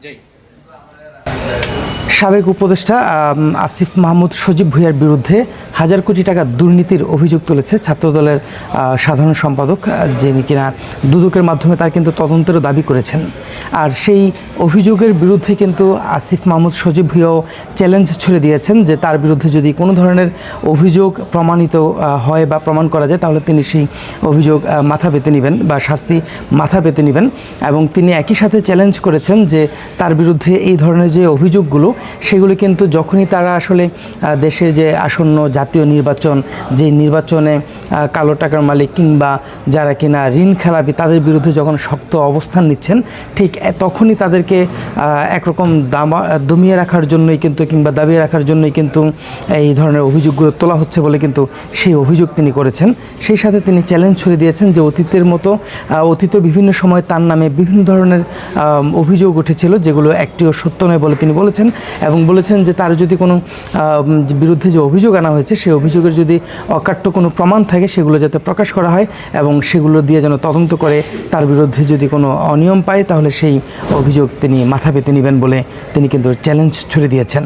జై. সাবেক উপদেষ্টা আসিফ মাহমুদ সজীব ভুইয়ার বিরুদ্ধে হাজার কোটি টাকা দুর্নীতির অভিযোগ তুলেছে ছাত্রদলের সাধারণ সম্পাদক যিনি কিনা দুদকের মাধ্যমে তার কিন্তু তদন্তেরও দাবি করেছেন। আর সেই অভিযোগের বিরুদ্ধে কিন্তু আসিফ মাহমুদ সজীব ভুইয়াও চ্যালেঞ্জ ছুড়ে দিয়েছেন যে তার বিরুদ্ধে যদি কোনো ধরনের অভিযোগ প্রমাণিত হয় বা প্রমাণ করা যায়, তাহলে তিনি সেই অভিযোগ মাথা পেতে নেবেন বা শাস্তি মাথা পেতে নেবেন। এবং তিনি একই সাথে চ্যালেঞ্জ করেছেন যে তার বিরুদ্ধে এই ধরনের যে অভিযোগগুলো সেগুলো কিন্তু যখনই তারা আসলে দেশের যে আসন্ন জাতীয় নির্বাচন, যে নির্বাচনে কালো টাকার মালিক কিংবা যারা কিনা ঋণ খেলাপি তাদের বিরুদ্ধে যখন শক্ত অবস্থান নিচ্ছেন, ঠিক তখনই তাদেরকে একরকম দামা, দমিয়ে রাখার জন্যই কিন্তু কিংবা দাবিয়ে রাখার জন্যই কিন্তু এই ধরনের অভিযোগগুলো তোলা হচ্ছে বলে কিন্তু সেই অভিযোগ তিনি করেছেন। সেই সাথে তিনি চ্যালেঞ্জ ছড়ে দিয়েছেন যে অতীতের মতো অতীতে বিভিন্ন সময় তার নামে বিভিন্ন ধরনের অভিযোগ উঠেছিল যেগুলো একটিও সত্য নয় বলে তিনি বলেছেন। এবং বলেছেন যে তার যদি কোনো বিরুদ্ধে যে অভিযোগ আনা হয়েছে, সেই অভিযোগের যদি অকাট্য কোনো প্রমাণ থাকে, সেগুলো যাতে প্রকাশ করা হয় এবং সেগুলো দিয়ে যেন তদন্ত করে তার বিরুদ্ধে যদি কোনো অনিয়ম পায়, তাহলে সেই অভিযোগ তিনি মাথা পেতে নেবেন বলে তিনি কিন্তু চ্যালেঞ্জ ছুড়ে দিয়েছেন।